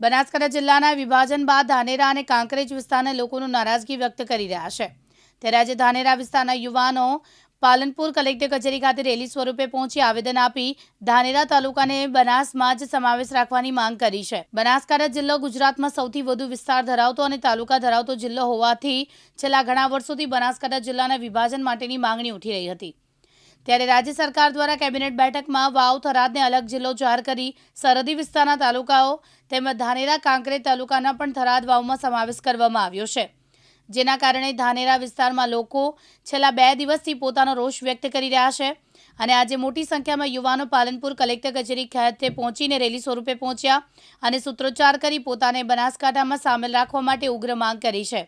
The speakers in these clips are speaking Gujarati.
બનાસકાંઠા જિલ્લાના વિભાજન બાદ ધાનેરા અને કાંકરેજ વિસ્તારના લોકોનું નારાજગી વ્યક્ત કરી રહ્યા છે. ત્યારે આજે ધાનેરા વિસ્તારના યુવાનો પાલનપુર કલેક્ટર કચેરી ખાતે રેલી સ્વરૂપે પહોંચી આવેદન આપી ધાનેરા તાલુકાને બનાસમાં જ સમાવેશ રાખવાની માંગ કરી છે. બનાસકાંઠા જિલ્લો ગુજરાતમાં સૌથી વધુ વિસ્તાર ધરાવતો અને તાલુકા ધરાવતો જિલ્લો હોવાથી છેલ્લા ઘણા વર્ષોથી બનાસકાંઠા જિલ્લાના વિભાજન માટેની માંગણી ઉઠી રહી હતી. ત્યારે રાજ્ય સરકાર દ્વારા કેબિનેટ બેઠકમાં વાવ થરાદને અલગ જિલ્લો જાહેર કરી સરહદી વિસ્તારના તાલુકાઓ તેમજ ધાનેરા કાંકરેજ તાલુકાના પણ થરાદ વાવમાં સમાવેશ કરવામાં આવ્યો છે. જેના કારણે ધાનેરા વિસ્તારમાં લોકો છેલ્લા બે દિવસથી પોતાનો રોષ વ્યક્ત કરી રહ્યા છે અને આજે મોટી સંખ્યામાં યુવાનો પાલનપુર કલેક્ટર કચેરી ખાતે પહોંચીને રેલી સ્વરૂપે પહોંચ્યા અને સૂત્રોચ્ચાર કરી પોતાને બનાસકાંઠામાં સામેલ રાખવા માટે ઉગ્ર માંગ કરી છે.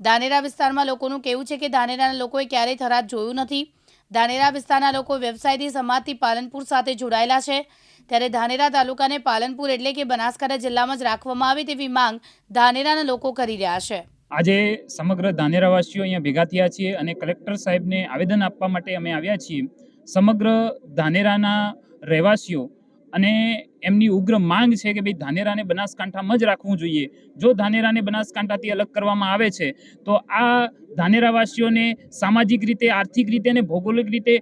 ધાનેરા વિસ્તારમાં લોકોનું કહેવું છે કે ધાનેરાના લોકોએ ક્યારેય થરાદ જોયું નથી. ધાનેરા વિસ્તારના લોકો વ્યવસાયથી સમાજથી પાલનપુર સાથે જોડાયેલા છે. ત્યારે ધાનેરા તાલુકાને પાલનપુર એટલે કે બનાસકાંઠા જિલ્લામાં જ રાખવામાં આવે તેવી માંગ ધાનેરાના લોકો કરી રહ્યા છે. આજે સમગ્ર ધાનેરાવાસીઓ અહીંયા ભેગા થયા છીએ અને કલેક્ટર સાહેબને આવેદન આપવા માટે અમે આવ્યા છીએ. સમગ્ર ધાનેરાના રહેવાસીઓ અને એમની ઉગ્ર માંગ છે કે ભાઈ ધાનેરાને બનાસકાંઠામાં જ રાખવું જોઈએ. જો ધાનેરાને બનાસકાંઠાથી અલગ કરવામાં આવે છે, તો આ ધાનેરાવાસીઓને સામાજિક રીતે, આર્થિક રીતે અને ભૌગોલિક રીતે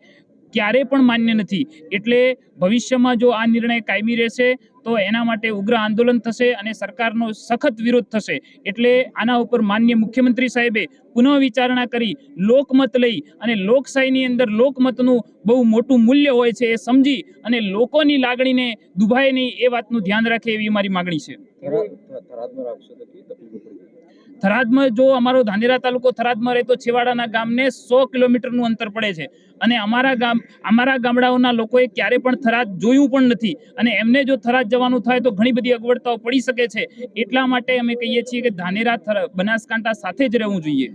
ક્યારેય પણ માન્ય નથી. એટલે ભવિષ્યમાં જો આ નિર્ણય કાયમી રહેશે, તો એના માટે ઉગ્ર આંદોલન થશે અને સરકારનો સખત વિરોધ થશે. એટલે આના ઉપર માન્ય મુખ્યમંત્રી સાહેબે પુનઃ વિચારણા કરી, લોકમત લઈ અને લોકશાહીની અંદર લોકમતનું બહુ મોટું મૂલ્ય હોય છે એ સમજી અને લોકોની લાગણીને દુભાય નહીં એ વાતનું ધ્યાન રાખે એવી મારી માગણી છે. થરાદમાં જો અમારો ધાનેરા તાલુકો થરાદમાં રહેતો છેવાડાના ગામને સો કિલોમીટરનું અંતર પડે છે. અને અમારા ગામ અમારા ગામડાઓના લોકોએ ક્યારે પણ થરાદ જોયું પણ નથી. અને એમને જો થરાદ જવાનું થાય તો ઘણી બધી અગવડતાઓ પડી શકે છે. એટલા માટે અમે કહીએ છીએ કે ધાનેરા બનાસકાંઠા સાથે જ રહેવું જોઈએ?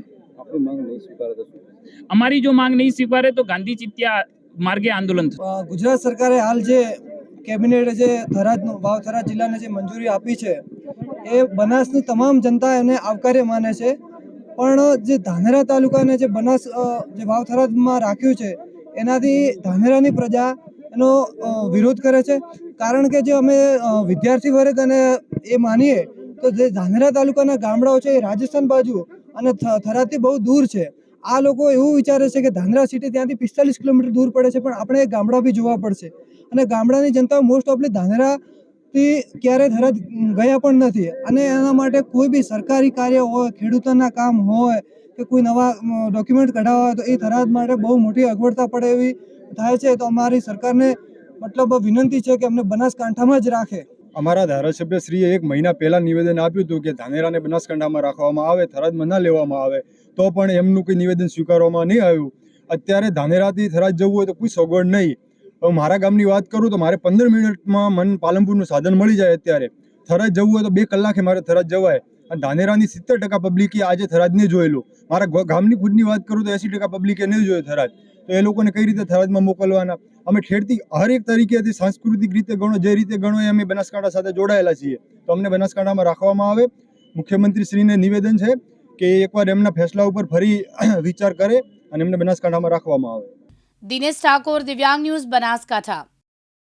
અમારી જો માંગ નહીં સ્વીકારે તો ગાંધી ચિત્યા માર્ગે આંદોલન ગુજરાત સરકારે હાલ જે કેબિનેટે જે થરાદનું, વાવ થરાદ જિલ્લાને જે મંજૂરી આપી છે, એ બનાસની તમામ જનતા એને આવકાર્ય માને છે. પણ જે ધાનેરા તાલુકાને જે બનાસ જે વાવ થરાદમાં રાખ્યું છે, એનાથી ધાનેરાની પ્રજા એનો વિરોધ કરે છે. કારણ કે જે અમે વિદ્યાર્થી વર્ગ અને એ માનીએ, તો જે ધાનેરા તાલુકાના ગામડાઓ છે, એ રાજસ્થાન બાજુ અને થરાદથી બહુ દૂર છે. આ લોકો એવું વિચારે છે કે ધાનેરા સિટી ત્યાંથી પિસ્તાલીસ કિલોમીટર દૂર પડે છે, પણ આપણે એ ગામડા બી જોવા પડશે. અને ગામડાની જનતા મોસ્ટ ઓફલી ધાનેરાથી ક્યારેય થરાદ ગયા પણ નથી. અને એના માટે કોઈ બી સરકારી કાર્ય હોય, ખેડૂતોના કામ હોય, કે કોઈ નવા ડોક્યુમેન્ટ કઢાવવા હોય, તો એ થરાદ માટે બહુ મોટી અગવડતા પડે એવી થાય છે. તો અમારી સરકારને મતલબ વિનંતી છે કે અમને બનાસકાંઠામાં જ રાખે. અમારા ધારાસભ્ય શ્રીએ એક મહિના પહેલા નિવેદન આપ્યું હતું કે ધાનેરાને બનાસકાંઠામાં રાખવામાં આવે, થરાદમાં ના લેવામાં આવે, તો પણ એમનું કોઈ નિવેદન સ્વીકારવામાં નહીં આવ્યું. અત્યારે ધાનેરાથી થરાદ જવું હોય તો કોઈ સગવડ નહીં. હવે મારા ગામની વાત કરું તો મારે પંદર મિનિટમાં મન પાલનપુરનું સાધન મળી જાય અત્યારે. થરાદ જવું હોય તો બે કલાકે મારે થરાદ જવાય. અને ધાનેરાની સિત્તેર ટકા પબ્લિકે આજે થરાદ નહીં જોયેલું. મારા ગામની ખુદની વાત કરું તો એસી ટકા પબ્લિકે નહીં જોયું થરાદ. તો એ લોકોને કઈ રીતે થરાદમાં મોકલવાના? અમે ઠેરથી હરેક તરીકેથી સાંસ્કૃતિક રીતે ગણો, જે રીતે ગણો એ અમે બનાસકાંઠા સાથે જોડાયેલા છીએ. તો અમને બનાસકાંઠામાં રાખવામાં આવે. મુખ્યમંત્રી શ્રીને નિવેદન છે કે એકવાર એમના ફેસલા ઉપર ફરી વિચાર કરે અને એમને બનાસકાંઠામાં રાખવામાં આવે. દિનેશ ઠાકોર દિવ્યાંગ ન્યૂઝ બનાસકાંઠા